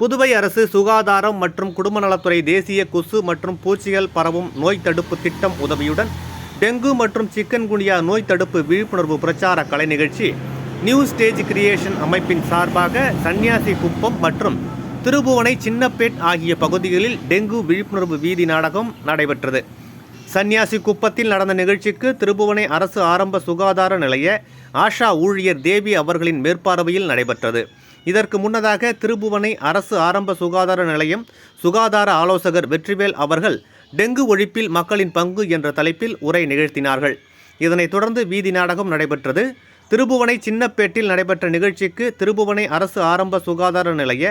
புதுவை அரசு சுகாதாரம் மற்றும் குடும்ப நலத்துறை தேசிய கொசு மற்றும் பூச்சிகள் பரவும் நோய் தடுப்பு திட்டம் உதவியுடன் டெங்கு மற்றும் சிக்கன்குனியா நோய் தடுப்பு விழிப்புணர்வு பிரச்சார கலை நிகழ்ச்சி நியூ ஸ்டேஜ் கிரியேஷன் அமைப்பின் சார்பாக சன்னியாசி குப்பம் மற்றும் திருபுவனை சின்னப்பேட் ஆகிய பகுதிகளில் டெங்கு விழிப்புணர்வு வீதி நாடகம் நடைபெற்றது. சன்னியாசி குப்பத்தில் நடந்த நிகழ்ச்சிக்கு திருபுவனை அரசு ஆரம்ப சுகாதார நிலைய ஆஷா ஊழியர் தேவி அவர்களின் மேற்பார்வையில் நடைபெற்றது. இதற்கு முன்னதாக திருபுவனை அரசு ஆரம்ப சுகாதார நிலையம் சுகாதார ஆலோசகர் வெற்றிவேல் அவர்கள் டெங்கு ஒழிப்பில் மக்களின் பங்கு என்ற தலைப்பில் உரை நிகழ்த்தினார்கள். இதனைத் தொடர்ந்து வீதி நாடகம் நடைபெற்றது. திருபுவனை சின்னப்பேட்டில் நடைபெற்ற நிகழ்ச்சிக்கு திருபுவனை அரசு ஆரம்ப சுகாதார நிலைய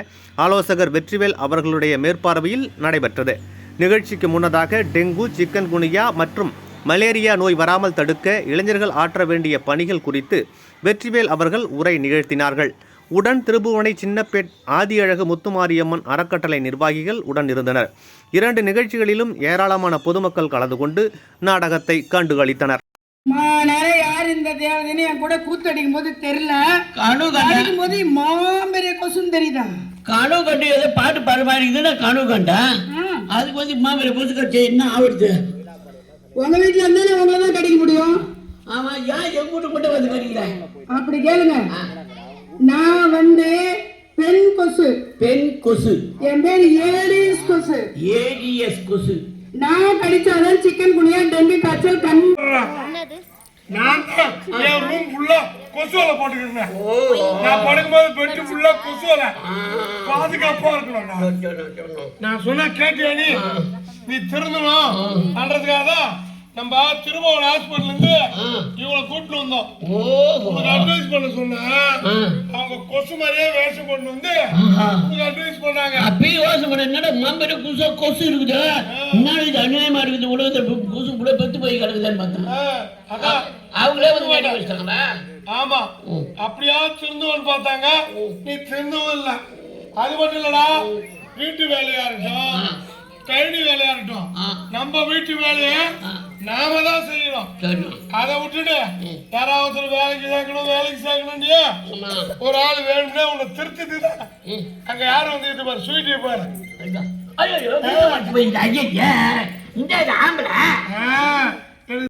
ஆலோசகர் வெற்றிவேல் அவர்களுடைய மேற்பார்வையில் நடைபெற்றது. நிகழ்ச்சிக்கு முன்னதாக டெங்கு சிக்கன் குனியா மற்றும் மலேரியா நோய் வராமல் தடுக்க இளைஞர்கள் ஆற்ற வேண்டிய பணிகள் குறித்து வெற்றிவேல் அவர்கள் உரை நிகழ்த்தினார்கள். உடன் திருபுவனை சின்னப்பேட் ஆதியழகு முத்துமாரியம்மன் அறக்கட்டளை நிர்வாகிகள் உடன் இருந்தனர். இரண்டு நிகழ்ச்சிகளிலும் ஏராளமான பொதுமக்கள் கலந்து கொண்டு நாடகத்தை கண்டுகளித்தனர். நிறைய யார் இந்த தேவதைன்னு என் கூட கூத்தடிக்கும் போது தெரியல. கனு கண்ட அடிக்கும் போது மாம்பெரிய கொசுன்னு தெரியுதா கனு கண்டு ஏதோ பாட்டு இருக்குதுன்னா கனு கண்டேன். அதுக்கு வந்து மாமரை புதுசு கட்சி என்ன ஆகுது உங்க வீட்டுல இருந்தாலும் உங்களை தான் கடிக்க முடியும். ஆமா ஏன் எங்க வீட்டு மட்டும் வந்து கடிக்கிறேன் அப்படி கேளுங்க. கொசு. பெண் கொசு. என் பேர் ஏடிஸ் கொசு. ஏடிஎஸ் கொசு. நான் கடிச்சாதான் சிக்கன் குனியா டெங்கு காய்ச்சல் கண் நான் என் ரூம் ஃபுல்லா கொசுவலை போட்டுக்கிட்டேன் நான் படுக்கும்போது பெட்டு ஃபுல்லா கொசுவலை. பாதுகாப்பா இருக்கணும் நான். நான் சொன்னா கேட்டியா நீ? நீ திருந்தணும். பண்றதுக்காக தான் நம்ம திரும்பவும் ஹாஸ்பிட்டல் இருந்து இவங்களை கூட்டிட்டு வந்தோம். உங்களுக்கு அட்வைஸ் பண்ண சொன்னேன் அவங்க கொசு மாதிரியே வேஷம் கொண்டு வந்து உங்களுக்கு அட்வைஸ் பண்ணாங்க. அப்பயும் யோசனை பண்ண என்னடா மாம்பரை கொசு கொசு இருக்குது? என்னடா இது அநியாயமா இருக்குது. உலகத்துல கொசு கூட பெத்து போய் கிடக்குதுன்னு அதான். அவங்களே வந்து வேட்டி வச்சிட்டாங்களா? ஆமா. அப்படியா திருந்துவன்னு பார்த்தாங்க. நீ திருந்தவும் இல்ல. அது மட்டும் இல்லடா. வீட்டு வேலையா இருக்கட்டும். கழனி வேலையா இருக்கட்டும். நம்ம வீட்டு வேலைய நாம தான் செய்யணும். அதை விட்டுட்டு யாராவது வேலைக்கு சேர்க்கணும் வேலைக்கு சேர்க்கணும் ஒரு ஆள் வேணும்னே உன்னை திருத்திட்டு தான். அங்க யாரும் வந்துட்டு பாரு ஸ்வீட்டி பாரு. இந்த ஆம்பளை.